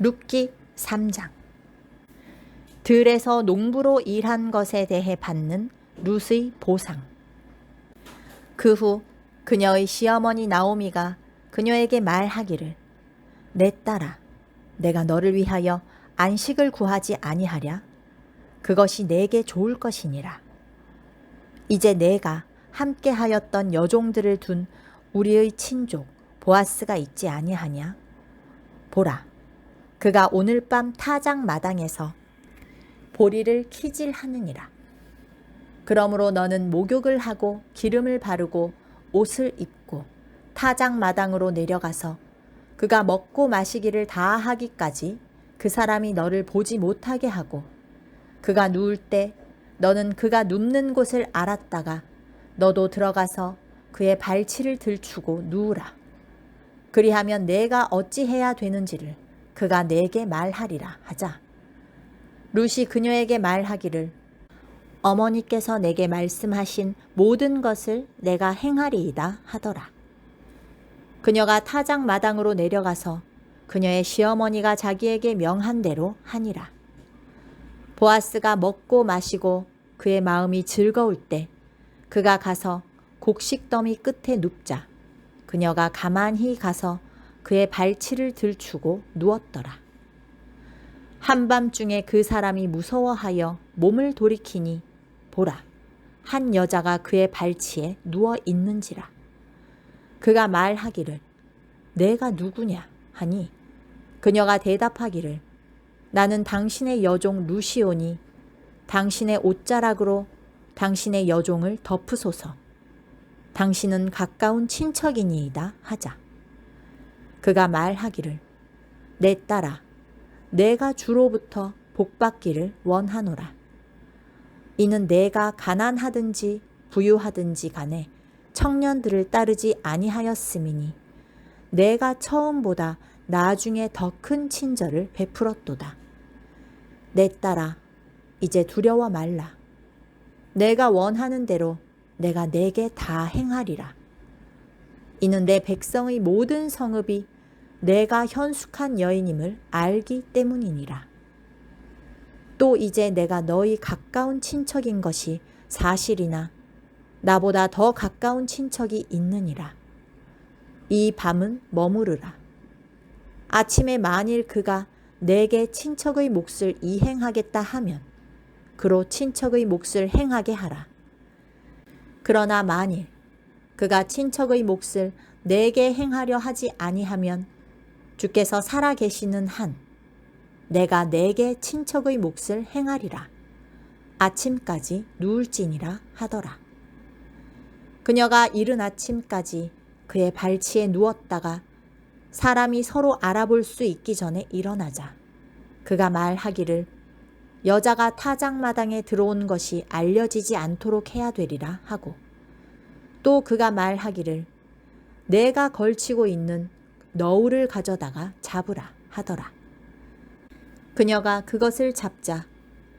룻기 3장. 들에서 농부로 일한 것에 대해 받는 룻의 보상. 그 후 그녀의 시어머니 나오미가 그녀에게 말하기를 내 딸아 내가 너를 위하여 안식을 구하지 아니하랴. 그것이 내게 좋을 것이니라. 이제 내가 함께 하였던 여종들을 둔 우리의 친족 보아스가 있지 아니하냐? 보라 그가 오늘 밤 타작 마당에서 보리를 키질하느니라. 그러므로 너는 목욕을 하고 기름을 바르고 옷을 입고 타작 마당으로 내려가서 그가 먹고 마시기를 다 하기까지 그 사람이 너를 보지 못하게 하고 그가 누울 때 너는 그가 눕는 곳을 알았다가 너도 들어가서 그의 발치를 들추고 누우라. 그리하면 내가 어찌해야 되는지를 그가 내게 말하리라 하자. 룻이 그녀에게 말하기를 어머니께서 내게 말씀하신 모든 것을 내가 행하리이다 하더라. 그녀가 타작 마당으로 내려가서 그녀의 시어머니가 자기에게 명한 대로 하니라. 보아스가 먹고 마시고 그의 마음이 즐거울 때 그가 가서 곡식더미 끝에 눕자 그녀가 가만히 가서 그의 발치를 들추고 누웠더라. 한밤중에 그 사람이 무서워하여 몸을 돌이키니 보라 한 여자가 그의 발치에 누워 있는지라. 그가 말하기를 내가 누구냐 하니 그녀가 대답하기를 나는 당신의 여종 루시오니 당신의 옷자락으로 당신의 여종을 덮으소서. 당신은 가까운 친척이니이다 하자. 그가 말하기를 내 딸아 내가 주로부터 복받기를 원하노라. 이는 내가 가난하든지 부유하든지 간에 청년들을 따르지 아니하였음이니 내가 처음보다 나중에 더 큰 친절을 베풀었도다. 내 딸아 이제 두려워 말라. 내가 원하는 대로 내가 내게 다 행하리라. 이는 내 백성의 모든 성읍이 내가 현숙한 여인임을 알기 때문이니라. 또 이제 내가 너희 가까운 친척인 것이 사실이나 나보다 더 가까운 친척이 있느니라. 이 밤은 머무르라. 아침에 만일 그가 내게 친척의 몫을 이행하겠다 하면 그로 친척의 몫을 행하게 하라. 그러나 만일 그가 친척의 몫을 내게 행하려 하지 아니하면 주께서 살아 계시는 한 내가 내게 친척의 몫을 행하리라. 아침까지 누울지니라 하더라. 그녀가 이른 아침까지 그의 발치에 누웠다가 사람이 서로 알아볼 수 있기 전에 일어나자 그가 말하기를 여자가 타작마당에 들어온 것이 알려지지 않도록 해야 되리라 하고 또 그가 말하기를 내가 걸치고 있는 너울을 가져다가 잡으라 하더라. 그녀가 그것을 잡자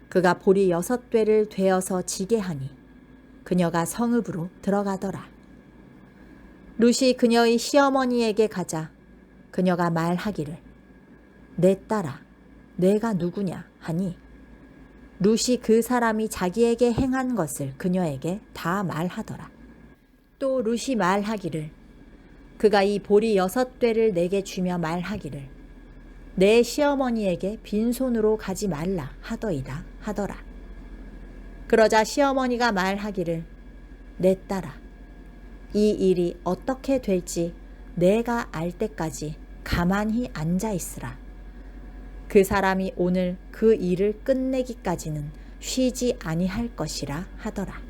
그가 보리 여섯 되를 되어서 지게 하니 그녀가 성읍으로 들어가더라. 룻이 그녀의 시어머니에게 가자 그녀가 말하기를 내 딸아 내가 누구냐 하니 룻이 그 사람이 자기에게 행한 것을 그녀에게 다 말하더라. 또 룻이 말하기를 그가 이 보리 여섯 되를 내게 주며 말하기를 내 시어머니에게 빈손으로 가지 말라 하더이다 하더라. 그러자 시어머니가 말하기를 내 딸아 이 일이 어떻게 될지 내가 알 때까지 가만히 앉아 있으라. 그 사람이 오늘 그 일을 끝내기까지는 쉬지 아니할 것이라 하더라.